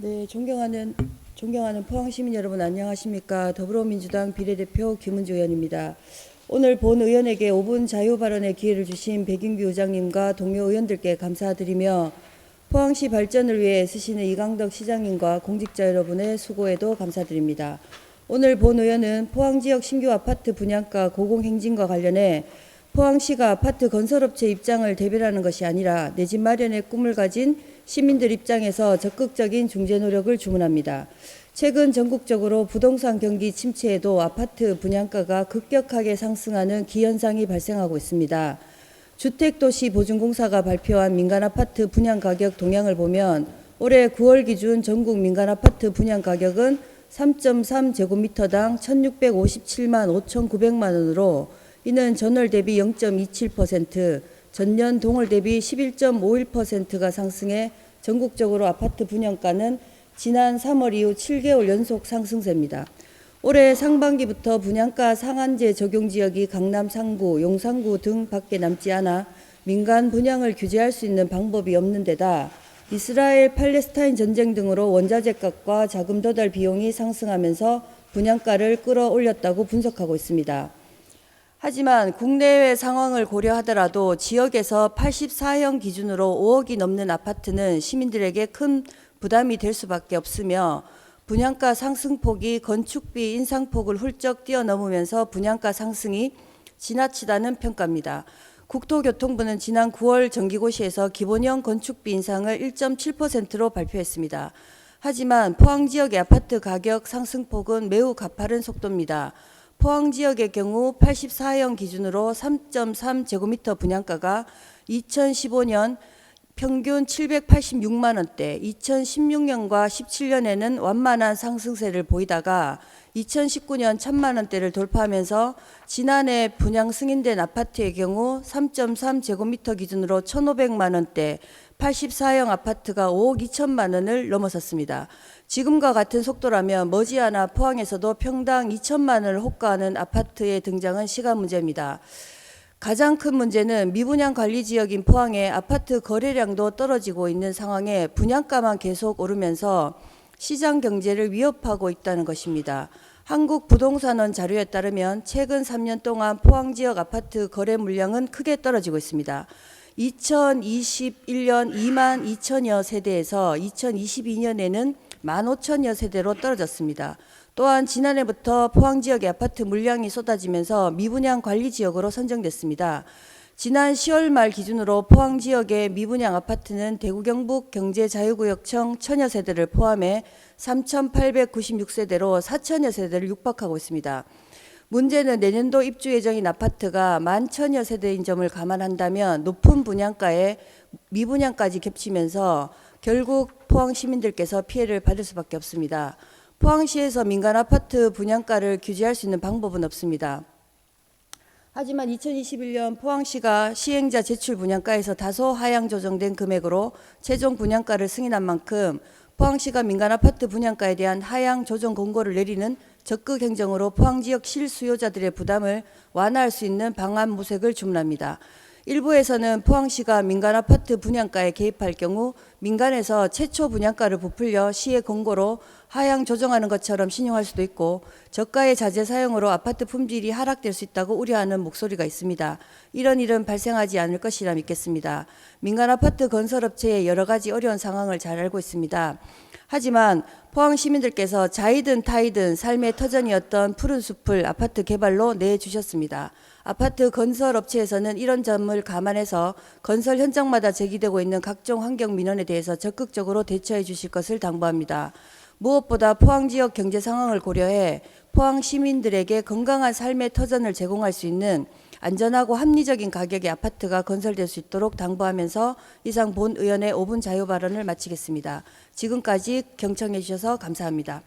네, 존경하는 존경하는 포항 시민 여러분 안녕하십니까? 더불어민주당 비례대표 김은주 의원입니다. 오늘 본 의원에게 5분 자유 발언의 기회를 주신 백인규 의장님과 동료 의원들께 감사드리며 포항시 발전을 위해 쓰시는 이강덕 시장님과 공직자 여러분의 수고에도 감사드립니다. 오늘 본 의원은 포항 지역 신규 아파트 분양가 고공행진과 관련해 포항시가 아파트 건설업체 입장을 대변하는 것이 아니라 내 집 마련의 꿈을 가진 시민들 입장에서 적극적인 중재 노력을 주문합니다. 최근 전국적으로 부동산 경기 침체에도 아파트 분양가가 급격하게 상승하는 기현상이 발생하고 있습니다. 주택도시보증공사가 발표한 민간 아파트 분양 가격 동향을 보면 올해 9월 기준 전국 민간 아파트 분양 가격은 3.3제곱미터당 1,657만 5,900만 원으로 이는 전월 대비 0.27%, 전년 동월 대비 11.51%가 상승해 전국적으로 아파트 분양가는 지난 3월 이후 7개월 연속 상승세입니다. 올해 상반기부터 분양가 상한제 적용 지역이 강남 상구, 용산구 등 밖에 남지 않아 민간 분양을 규제할 수 있는 방법이 없는 데다 이스라엘 팔레스타인 전쟁 등으로 원자재 값과 자금 도달 비용이 상승하면서 분양가를 끌어올렸다고 분석하고 있습니다. 하지만 국내외 상황을 고려하더라도 지역에서 84형 기준으로 5억이 넘는 아파트는 시민들에게 큰 부담이 될 수밖에 없으며 분양가 상승폭이 건축비 인상폭을 훌쩍 뛰어넘으면서 분양가 상승이 지나치다는 평가입니다. 국토교통부는 지난 9월 정기고시에서 기본형 건축비 인상을 1.7%로 발표했습니다. 하지만 포항 지역의 아파트 가격 상승폭은 매우 가파른 속도입니다. 포항 지역의 경우 84형 기준으로 3.3 제곱미터 분양가가 2015년 평균 786만 원대, 2016년과 17년에는 완만한 상승세를 보이다가 2019년 1000만 원대를 돌파하면서 지난해 분양 승인된 아파트의 경우 3.3 제곱미터 기준으로 1,500만 원대, 84형 아파트가 5억 2천만 원을 넘어섰습니다. 지금과 같은 속도라면 머지않아 포항에서도 평당 2천만 원을 호가하는 아파트의 등장은 시간 문제입니다. 가장 큰 문제는 미분양 관리 지역인 포항의 아파트 거래량도 떨어지고 있는 상황에 분양가만 계속 오르면서 시장 경제를 위협하고 있다는 것입니다. 한국 부동산원 자료에 따르면 최근 3년 동안 포항 지역 아파트 거래 물량은 크게 떨어지고 있습니다. 2021년 2만 2천여 세대에서 2022년에는 1만 5천여 세대로 떨어졌습니다. 또한 지난해부터 포항 지역의 아파트 물량이 쏟아지면서 미분양 관리 지역으로 선정됐습니다. 지난 10월 말 기준으로 포항 지역의 미분양 아파트는 대구 경북 경제자유구역청 천여 세대를 포함해 3,896세대로 4천여 세대를 육박하고 있습니다. 문제는 내년도 입주 예정인 아파트가 만 천여 세대인 점을 감안한다면 높은 분양가에 미분양까지 겹치면서 결국 포항 시민들께서 피해를 받을 수밖에 없습니다. 포항시에서 민간 아파트 분양가를 규제할 수 있는 방법은 없습니다. 하지만 2021년 포항시가 시행자 제출 분양가에서 다소 하향 조정된 금액으로 최종 분양가를 승인한 만큼 포항시가 민간 아파트 분양가에 대한 하향 조정 공고를 내리는 적극 행정으로 포항 지역 실수요자들의 부담을 완화할 수 있는 방안 모색을 주문합니다. 일부에서는 포항시가 민간 아파트 분양가에 개입할 경우 민간에서 최초 분양가를 부풀려 시의 공고로 하향 조정하는 것처럼 신용할 수도 있고 저가의 자재 사용으로 아파트 품질이 하락될 수 있다고 우려하는 목소리가 있습니다. 이런 일은 발생하지 않을 것이라 믿겠습니다. 민간 아파트 건설업체의 여러 가지 어려운 상황을 잘 알고 있습니다. 하지만 포항 시민들께서 자이든 타이든 삶의 터전이었던 푸른 숲을 아파트 개발로 내주셨습니다. 아파트 건설 업체에서는 이런 점을 감안해서 건설 현장마다 제기되고 있는 각종 환경 민원에 대해서 적극적으로 대처해 주실 것을 당부합니다. 무엇보다 포항 지역 경제 상황을 고려해 포항 시민들에게 건강한 삶의 터전을 제공할 수 있는 안전하고 합리적인 가격의 아파트가 건설될 수 있도록 당부하면서 이상 본 의원의 5분 자유 발언을 마치겠습니다. 지금까지 경청해 주셔서 감사합니다.